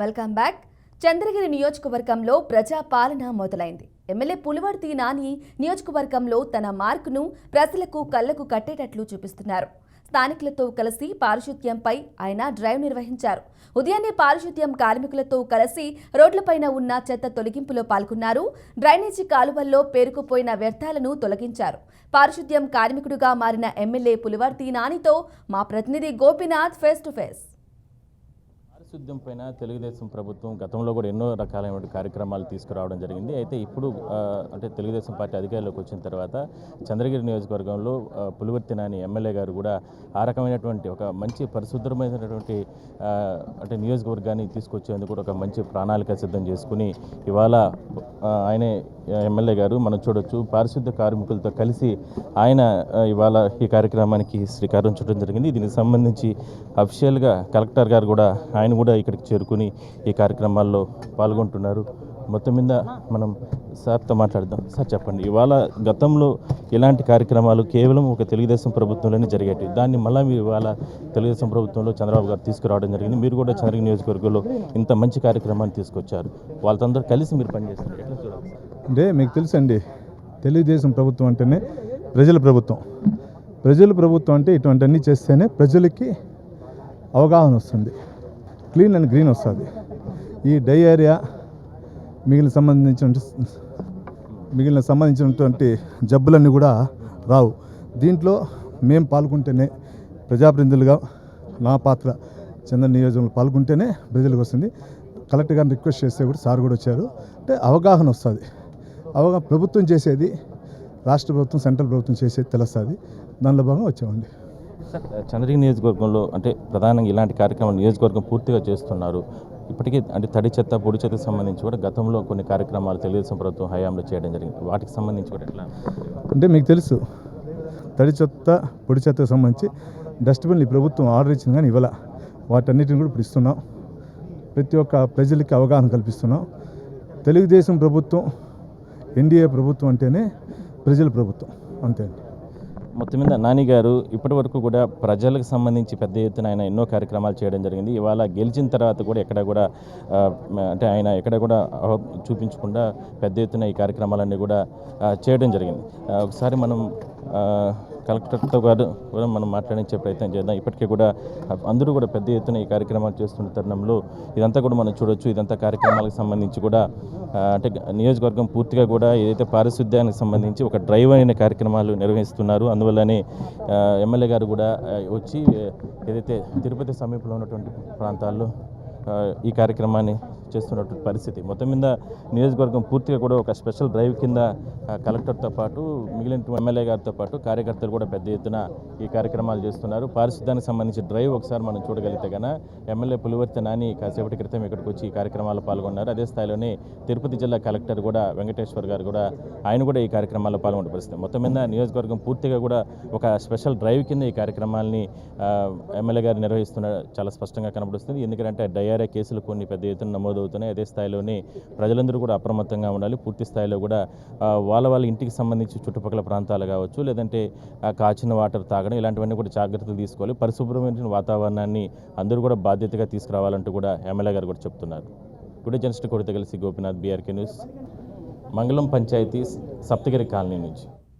Welcome back. Chandragiri నియోజకవర్గంలో ప్రజా పాలన మొదలైంది. ఎమ్మెల్యే పులివర్తి నాని నియోజకవర్గంలో తన మార్కును ప్రజలకు కళ్ళకు కట్టేటట్లు చూపిస్తున్నారు. స్థానికులతో కలిసి పారిశుద్ధ్యంపై ఆయన డ్రైవ్ నిర్వహించారు. ఉదయాన్నే పారిశుద్ధ్యం కార్మికులతో కలిసి రోడ్లపైన ఉన్న చెత్త తొలగింపులో పాల్గొన్నారు. డ్రైనేజీ కాలువల్లో పేరుకుపోయిన వ్యర్థాలను తొలగించారు. పారిశుద్ధ్యం కార్మికుడుగా మారిన ఎమ్మెల్యే పులివర్తి నానితో మా ప్రతినిధి గోపీనాథ్ ఫేస్ టు ఫేస్. పారిశుద్ధ్యం పైన తెలుగుదేశం ప్రభుత్వం గతంలో కూడా ఎన్నో రకాలైన కార్యక్రమాలు తీసుకురావడం జరిగింది. అయితే ఇప్పుడు అంటే తెలుగుదేశం పార్టీ అధికారంలోకి వచ్చిన తర్వాత చంద్రగిరి నియోజకవర్గంలో పులివర్తి నాని ఎమ్మెల్యే గారు కూడా ఆ రకమైనటువంటి ఒక మంచి పరిశుభ్రమైనటువంటి అంటే నియోజకవర్గాన్ని తీసుకొచ్చేందుకు కూడా ఒక మంచి ప్రణాళిక సిద్ధం చేసుకుని ఇవాళ ఆయనే ఎమ్మెల్యే గారు మనం చూడొచ్చు. పారిశుద్ధ్య కార్మికులతో కలిసి ఆయన ఇవాళ ఈ కార్యక్రమానికి శ్రీకారం చుట్టడం జరిగింది. దీనికి సంబంధించి అఫీషియల్గా కలెక్టర్ గారు కూడా ఆయన కూడా ఇక్కడికి చేరుకుని ఈ కార్యక్రమాల్లో పాల్గొంటున్నారు. మొత్తం మీద మనం సార్తో మాట్లాడదాం. సార్ చెప్పండి ఇవాళ గతంలో ఇలాంటి కార్యక్రమాలు కేవలం ఒక తెలుగుదేశం ప్రభుత్వంలోనే జరిగేవి దాన్ని మళ్ళీ మీరు ఇవాళ తెలుగుదేశం ప్రభుత్వంలో చంద్రబాబు గారు తీసుకురావడం జరిగింది. మీరు కూడా చంద్రగిరి నియోజకవర్గంలో ఇంత మంచి కార్యక్రమాన్ని తీసుకొచ్చారు. వాళ్ళతో కలిసి మీరు పనిచేస్తున్నారు. ఎట్లా చూడాలి అంటే మీకు తెలుసండి తెలుగుదేశం ప్రభుత్వం అంటేనే ప్రజల ప్రభుత్వం. ప్రజల ప్రభుత్వం అంటే ఇటువంటివన్నీ చేస్తేనే ప్రజలకి అవగాహన వస్తుంది. క్లీన్ అండ్ గ్రీన్ వస్తుంది. ఈ డయేరియా మిగిలిన సంబంధించిన మిగిలిన సంబంధించినటువంటి జబ్బులన్నీ కూడా రావు. దీంట్లో మేము పాల్గొంటేనే ప్రజాప్రతినిధులుగా నా పాత్ర చంద్ర నియోజకంలో పాల్గొంటేనే ప్రజలకు వస్తుంది. కలెక్టర్ గారిని రిక్వెస్ట్ చేస్తే కూడా సార్ కూడా వచ్చారు. అంటే అవగాహన వస్తుంది. అవగాహన ప్రభుత్వం చేసేది రాష్ట్ర ప్రభుత్వం సెంట్రల్ ప్రభుత్వం చేసేది తెలుస్తుంది. దానిలో భాగంగా వచ్చామండి. చంద్రగిరి నియోజకవర్గంలో అంటే ప్రధానంగా ఇలాంటి కార్యక్రమాలు నియోజకవర్గం పూర్తిగా చేస్తున్నారు. ఇప్పటికీ అంటే తడి చెత్త పొడి చెత్తకు సంబంధించి కూడా గతంలో కొన్ని కార్యక్రమాలు తెలుగుదేశం ప్రభుత్వం హయాంలో చేయడం జరిగింది. వాటికి సంబంధించి కూడా ఎట్లా? అంటే మీకు తెలుసు తడి చెత్త పొడి చెత్తకు సంబంధించి డస్ట్బిన్లు ఈ ప్రభుత్వం ఆర్డర్ ఇచ్చింది కానీ ఇవ్వాల. వాటన్నిటిని కూడా ఇప్పుడు ఇస్తున్నాం. ప్రతి ఒక్క ప్రజలకి అవగాహన కల్పిస్తున్నాం. తెలుగుదేశం ప్రభుత్వం ఎన్డీఏ ప్రభుత్వం అంటేనే ప్రజల ప్రభుత్వం. అంతే అండి. మొత్తం మీద నాని గారు ఇప్పటి వరకు కూడా ప్రజలకు సంబంధించి పెద్ద ఎత్తున ఆయన ఎన్నో కార్యక్రమాలు చేయడం జరిగింది. ఇవాళ గెలిచిన తర్వాత కూడా ఎక్కడ కూడా అంటే ఆయన ఎక్కడ కూడా చూపించకుండా పెద్ద ఎత్తున ఈ కార్యక్రమాలన్నీ కూడా చేయడం జరిగింది. ఒకసారి మనం కలెక్టర్తో గారు కూడా మనం మాట్లాడించే ప్రయత్నం చేద్దాం. ఇప్పటికే కూడా అందరూ కూడా పెద్ద ఎత్తున ఈ కార్యక్రమాలు చేస్తున్న తరుణంలో ఇదంతా కూడా మనం చూడొచ్చు. ఇదంతా కార్యక్రమాలకు సంబంధించి కూడా అంటే నియోజకవర్గం పూర్తిగా కూడా ఏదైతే పారిశుద్ధ్యానికి సంబంధించి ఒక డ్రైవ్ అయిన కార్యక్రమాలు నిర్వహిస్తున్నారు. అందువల్లనే ఎమ్మెల్యే గారు కూడా వచ్చి ఏదైతే తిరుపతి సమీపంలో ఉన్నటువంటి ప్రాంతాల్లో ఈ కార్యక్రమాన్ని చేస్తున్నటువంటి పరిస్థితి. మొత్తం మీద నియోజకవర్గం పూర్తిగా కూడా ఒక స్పెషల్ డ్రైవ్ కింద కలెక్టర్తో పాటు మిగిలిన ఎమ్మెల్యే గారితో పాటు కార్యకర్తలు కూడా పెద్ద ఎత్తున ఈ కార్యక్రమాలు చేస్తున్నారు. పారిశుద్ధ్యానికి సంబంధించి డ్రైవ్ ఒకసారి మనం చూడగలిగితే గన ఎమ్మెల్యే పులివర్తి నాని కాసేపటి క్రితం ఇక్కడికి వచ్చి ఈ కార్యక్రమాల్లో పాల్గొన్నారు. అదే స్థాయిలోనే తిరుపతి జిల్లా కలెక్టర్ కూడా వెంకటేశ్వర్ గారు కూడా ఆయన కూడా ఈ కార్యక్రమాల్లో పాల్గొనే పరిస్థితి. మొత్తం మీద నియోజకవర్గం పూర్తిగా కూడా ఒక స్పెషల్ డ్రైవ్ కింద ఈ కార్యక్రమాల్ని ఎమ్మెల్యే గారు నిర్వహిస్తున్న చాలా స్పష్టంగా కనబడుతుంది ఎందుకంటే డయారియా కేసులు కొన్ని పెద్ద ఎత్తున నమోదు జరుగుతున్నాయి. అదే స్థాయిలోనే ప్రజలందరూ కూడా అప్రమత్తంగా ఉండాలి. పూర్తి స్థాయిలో కూడా వాళ్ళ వాళ్ళ ఇంటికి సంబంధించి చుట్టుపక్కల ప్రాంతాలు కావచ్చు లేదంటే కాచిన వాటర్ తాగడం ఇలాంటివన్నీ కూడా జాగ్రత్తలు తీసుకోవాలి. పరిశుభ్రమైన వాతావరణాన్ని అందరూ కూడా బాధ్యతగా తీసుకురావాలంటూ కూడా ఎమ్మెల్యే గారు కూడా చెప్తున్నారు. గుడి జర్నలిస్ట్ కొడితే కలిసి గోపినాథ్ బీఆర్కే న్యూస్. మంగళం పంచాయతీ సప్తగిరి కాలనీ నుంచి.